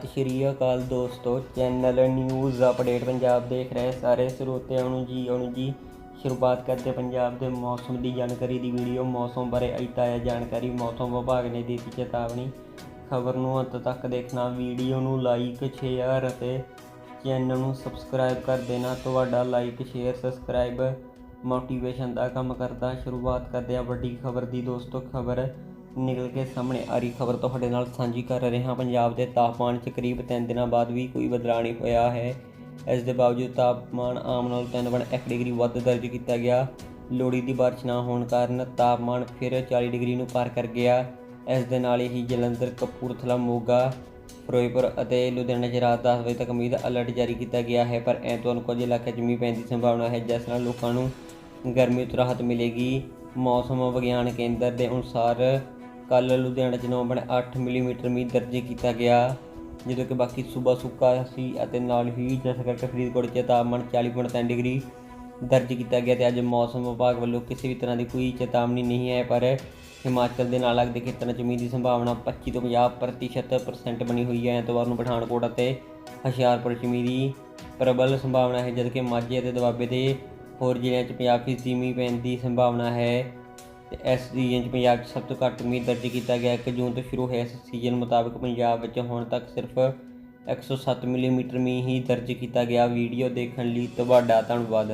ਸਤਿ ਸ਼੍ਰੀ ਅਕਾਲ ਦੋਸਤੋ, channel news update Punjab ਦੇਖ ਰਹੇ ਸਾਰੇ ਸਰੋਤਿਆਂ ਨੂੰ ਜੀ ਆਉਣ ਜੀ। ਸ਼ੁਰੂਆਤ ਕਰਦੇ ਪੰਜਾਬ ਦੇ ਮੌਸਮ ਦੀ ਜਾਣਕਾਰੀ ਦੀ ਵੀਡੀਓ, ਮੌਸਮ ਬਾਰੇ ਅਈ ਤਾਜ਼ਾ ਜਾਣਕਾਰੀ, ਮੌਸਮ ਵਿਭਾਗ ਨੇ ਦਿੱਤੀ ਚੇਤਾਵਨੀ। ਖਬਰ ਨੂੰ ਅੰਤ ਤੱਕ ਦੇਖਣਾ, ਵੀਡੀਓ ਨੂੰ ਲਾਈਕ ਸ਼ੇਅਰ ਅਤੇ ਚੈਨਲ ਨੂੰ ਸਬਸਕ੍ਰਾਈਬ ਕਰ ਦੇਣਾ। ਤੁਹਾਡਾ ਲਾਈਕ ਸ਼ੇਅਰ ਸਬਸਕ੍ਰਾਈਬ ਮੋਟੀਵੇਸ਼ਨ ਦਾ ਕੰਮ ਕਰਦਾ। ਸ਼ੁਰੂਆਤ ਕਰਦੇ ਆ ਵੱਡੀ ਖਬਰ ਦੀ ਦੋਸਤੋ, ਖਬਰ ਨਿਕਲ ਕੇ ਸਾਹਮਣੇ ਆ ਰਹੀ ਖਬਰ ਤੁਹਾਡੇ ਨਾਲ ਸਾਂਝੀ ਕਰ ਰਹੇ ਹਾਂ। ਪੰਜਾਬ ਦੇ ਤਾਪਮਾਨ 'ਚ ਕਰੀਬ 3 ਦਿਨਾਂ ਬਾਅਦ ਵੀ ਕੋਈ ਬਦਲਾਅ ਨਹੀਂ ਹੋਇਆ ਹੈ। ਇਸ ਦੇ ਬਾਵਜੂਦ ਤਾਪਮਾਨ ਆਮ ਨਾਲੋਂ 3.1 ਡਿਗਰੀ ਵੱਧ ਦਰਜ ਕੀਤਾ ਗਿਆ। ਲੋੜੀ ਦੀ ਬਾਰਿਸ਼ ਨਾ ਹੋਣ ਕਾਰਨ ਤਾਪਮਾਨ ਫਿਰ 40 ਡਿਗਰੀ ਨੂੰ ਪਾਰ ਕਰ ਗਿਆ। ਇਸ ਦੇ ਨਾਲ ਹੀ ਜਲੰਧਰ, ਕਪੂਰਥਲਾ, ਮੋਗਾ, ਫਿਰੋਜ਼ਪੁਰ ਅਤੇ ਲੁਧਿਆਣਾ 'ਚ ਰਾਤ 10 ਵਜੇ ਤੱਕ ਮੀਂਹ ਦਾ ਅਲਰਟ ਜਾਰੀ ਕੀਤਾ ਗਿਆ ਹੈ। ਪਰ ਐਤਵਾਰ ਨੂੰ ਕੁਝ ਇਲਾਕਿਆਂ 'ਚ ਮੀਂਹ ਪੈਣ ਦੀ ਸੰਭਾਵਨਾ ਹੈ, ਜਿਸ ਨਾਲ ਲੋਕਾਂ ਨੂੰ ਗਰਮੀ ਤੋਂ ਰਾਹਤ ਮਿਲੇਗੀ। ਮੌਸਮ ਵਿਗਿਆਨ ਕੇਂਦਰ ਦੇ ਅਨੁਸਾਰ ਕੱਲ ਲੁਧਿਆਣਾ 'ਚ 9.8 ਮਿਲੀਮੀਟਰ ਮੀਂਹ ਦਰਜ ਕੀਤਾ ਗਿਆ, ਜਦੋਂ ਕਿ ਬਾਕੀ ਸੂਬਾ ਸੁੱਕਾ ਸੀ ਅਤੇ ਨਾਲ ਹੀ ਜਿਸ ਕਰਕੇ ਫਰੀਦਕੋਟ 'ਚ ਤਾਪਮਾਨ 40.3 ਡਿਗਰੀ ਦਰਜ ਕੀਤਾ ਗਿਆ ਤੇ ਅੱਜ ਮੌਸਮ ਵਿਭਾਗ ਵੱਲੋਂ ਕਿਸੇ ਵੀ ਤਰ੍ਹਾਂ ਦੀ ਕੋਈ ਚੇਤਾਵਨੀ ਨਹੀਂ ਹੈ, ਪਰ ਹਿਮਾਚਲ ਦੇ ਨਾਲ ਲੱਗਦੇ ਖੇਤਰਾਂ 'ਚ ਮੀਂਹ ਦੀ ਸੰਭਾਵਨਾ 25 ਤੋਂ 50% ਪ੍ਰਤੀਸ਼ਤ percent ਬਣੀ ਹੋਈ ਹੈ। ਐਤਵਾਰ ਨੂੰ ਪਠਾਨਕੋਟ ਅਤੇ ਹੁਸ਼ਿਆਰਪੁਰ 'ਚ ਮੀਂਹ ਦੀ ਪ੍ਰਬਲ ਸੰਭਾਵਨਾ ਹੈ, ਜਦਕਿ ਮਾਝੇ ਅਤੇ ਦੁਆਬੇ ਦੇ ਹੋਰ ਜ਼ਿਲ੍ਹਿਆਂ 'ਚ 50% ਮੀਂਹ ਪੈਣ ਦੀ ਸੰਭਾਵਨਾ ਹੈ। ਤੇ ਇਸ ਸੀਜ਼ਨ 'ਚ ਪੰਜਾਬ 'ਚ ਸਭ ਤੋਂ ਘੱਟ ਮੀਂਹ ਦਰਜ ਕੀਤਾ ਗਿਆ 1 ਜੂਨ ਤੋਂ ਸ਼ੁਰੂ ਹੋਇਆ ਇਸ ਸੀਜ਼ਨ ਮੁਤਾਬਕ ਪੰਜਾਬ ਵਿੱਚ ਹੁਣ ਤੱਕ ਸਿਰਫ 107 ਮਿਲੀਮੀਟਰ ਮੀਂਹ ਹੀ ਦਰਜ ਕੀਤਾ ਗਿਆ। ਵੀਡੀਓ ਦੇਖਣ ਲਈ ਤੁਹਾਡਾ ਧੰਨਵਾਦ।